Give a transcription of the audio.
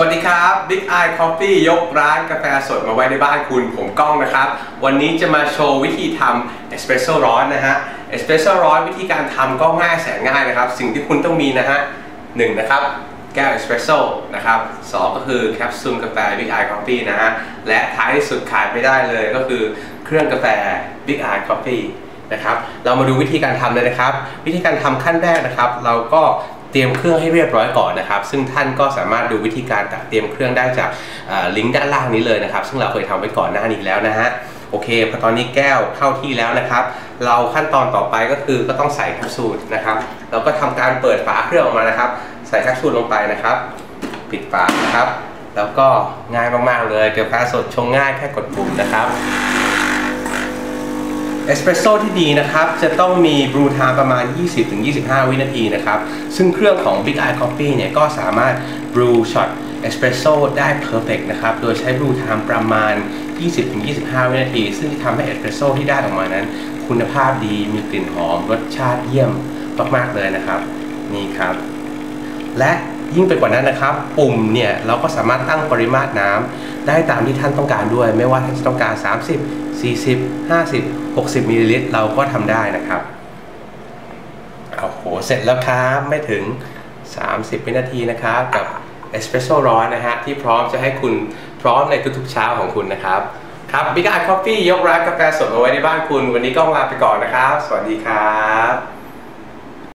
วัสดีครับ Big Eye Coffee ยกร้านกาแฟสดมาไว้ในบ้านคุณผมก้องนะครับ วันนี้จะมาโชว์วิธีทำเอสเปรสโซ่ร้อนนะฮะเอสเปรสโซ่ร้อนวิธีการทำก็ง่ายแสนง่ายนะครับ สิ่งที่คุณต้องมีนะฮะหนึ่งนะครับ แก้วเอสเปรสโซ่นะครับสองก็คือแคปซูลกาแฟ Big Eye Coffee นะฮะและท้ายที่สุดขาดไม่ได้เลยก็คือเครื่องกาแฟ Big Eye Coffee นะครับ เรามาดูวิธีการทำเลยนะครับ วิธีการทำขั้นแรกนะครับ เราก็ เตรียมเครื่องให้เรียบร้อยก่อนนะครับ ซึ่งท่านก็สามารถดูวิธีการเตรียมเครื่องได้จากลิงก์ด้านล่างนี้เลยนะครับ ซึ่งเราเคยทำไว้ก่อนหน้านี้แล้วนะฮะโอเคพอตอนนี้แก้วเข้าที่แล้วนะครับ เราขั้นตอนต่อไปก็คือก็ต้องใส่แคปซูลนะครับเราก็ทำการเปิดฝาเครื่องออกมานะครับ ใส่แคปซูลลงไปนะครับ ปิดฝานะครับ แล้วก็ง่ายมากๆเลยเกาแฟสดชงง่ายแค่กดปุ่มนะครับ เอสเปรสโซ่ที่ดีนะครับ จะต้องมีบรูทามประมาณ 20-25 วินาทีนะครับ ซึ่งเครื่องของ Big Eye Coffee เนี่ยก็สามารถบรูช็อตเอสเปรสโซ่ได้เพอร์เฟกนะครับ โดยใช้บรูทามประมาณ 20-25 วินาที ซึ่งจะทำให้เอสเปรสโซ่ที่ได้ออกมานั้น คุณภาพดี มีกลิ่นหอม รสชาติเยี่ยมมาก ๆ เลยนะครับ นี่ครับ และ ยิ่งไปกว่านั้นนะครับ ปุ่มเนี่ยเราก็สามารถตั้งปริมาตรน้ำได้ตามที่ท่านต้องการด้วย ไม่ว่าท่านจะต้องการ 30 40 50 60มิลลิลิตรเราก็ทำได้นะครับเอาโหเสร็จแล้วครับไม่ถึง 30 วินาทีนะครับกับเอสเปรสโซ่ร้อนนะฮะที่พร้อมจะให้คุณพร้อมในทุกๆเช้าของคุณนะครับครับ Big Eye Coffee ยกร้านกาแฟสดมาไว้ในบ้านคุณ วันนี้ก็ลาไปก่อนนะครับ สวัสดีครับ